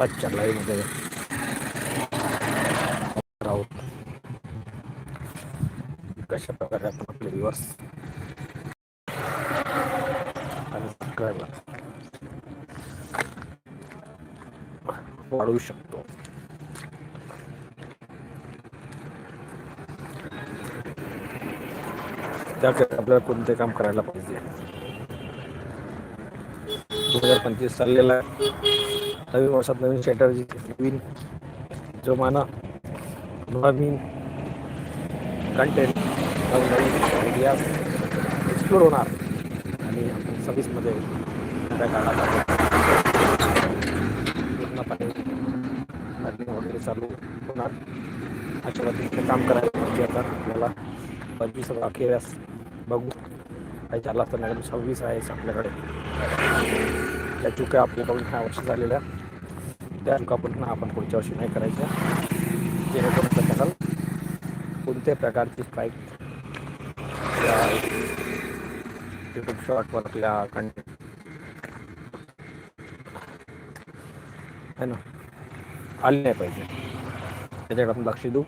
अच्छा लाईव्ह राहू. कशा प्रकारे आपण आपले दिवस आणि सबस्क्रायबर वाढवू शकतो. त्यासाठी आपल्याला कोणते काम करायला पाहिजे? दोन हजार पंचवीस चाललेला आहे. नवीन वर्षात नवीन स्ट्रॅटर्जी नवीन जोमाना नवीन कंटेंट नवीन नवीन आयडियाज एक्सप्लोर होणार. आणि आपण सर्व्हिसमध्ये त्या काळात पूर्णपणे नवीन वगैरे चालू होणार. अशा पद्धतीने काम करायला पाहिजे आता. आपल्याला पंचवीस अखेर बघू. काही झालं असतं मॅडम सव्वीस आहे आपल्याकडे. त्या चुका आपल्याकडून ह्या वर्षी झालेल्या. त्या चुका पुन्हा आपण पुढच्या वर्षी नाही करायच्या. जेणेकरून प्रत्येकाला कोणत्याही प्रकारची स्ट्राईक या युट्यूब शॉर्टवर आपल्या कंटेंट है ना? आली नाही पाहिजे. त्याच्याकडे आपण लक्ष देऊ.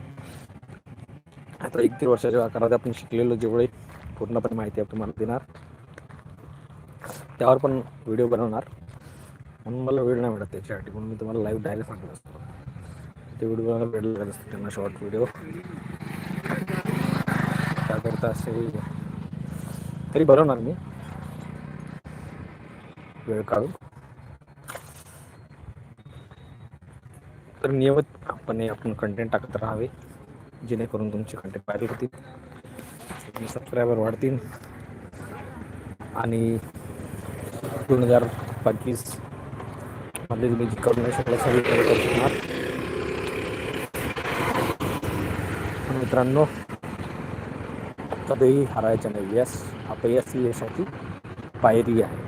आता एक दीड वर्षाच्या आकारात आपण शिकलेलो जेवढे पूर्णपणे माहिती आहे तुम्हाला देणार. त्यावर पण व्हिडिओ बनवणार. म्हणून मला वेळ नाही मिळत त्याच्यासाठी म्हणून मी तुम्हाला लाईव्ह डायरेक्ट सांगत असतो. ते व्हिडिओ मला वेळ लागत असतो त्यांना शॉर्ट व्हिडिओ त्याकरता असे तरी बनवणार मी. वेळ काढून. तर नियमितपणे आपण कंटेंट टाकत राहावे जेणेकरून तुमचे कंटेंट पाहिजे होतील. सबस्क्रायबर वाढतील. आणि दोन हजार पंचवीस मध्ये तुम्ही जिकडून शकला सगळी करू शकणार मित्रांनो कधीही हरायचं नाही यश अपयश ही यशाची पायरी आहे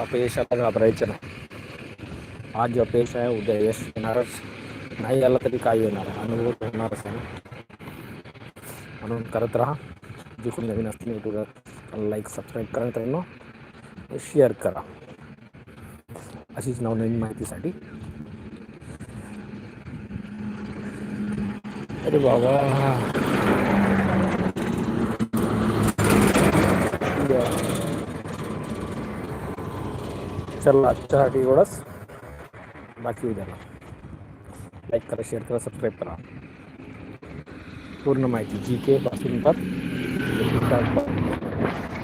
अपयशाला घाबरायचं नाही आज अपयश आहे उद्या यश येणारच नाही आलं तरी काय येणार अनुभव होणारच आहे म्हणून करत राहा जे नवीन असतील उद्या लाईक सबस्क्राईब करा मित्रांनो. शेअर करा. अशीच नवनवीन माहितीसाठी. अरे बाबा. चला आजच्यासाठी एवढंच. बाकी उद्याला लाईक करा शेअर करा सबस्क्राईब करा. पूर्ण माहिती जी के पासून तर. Thank you.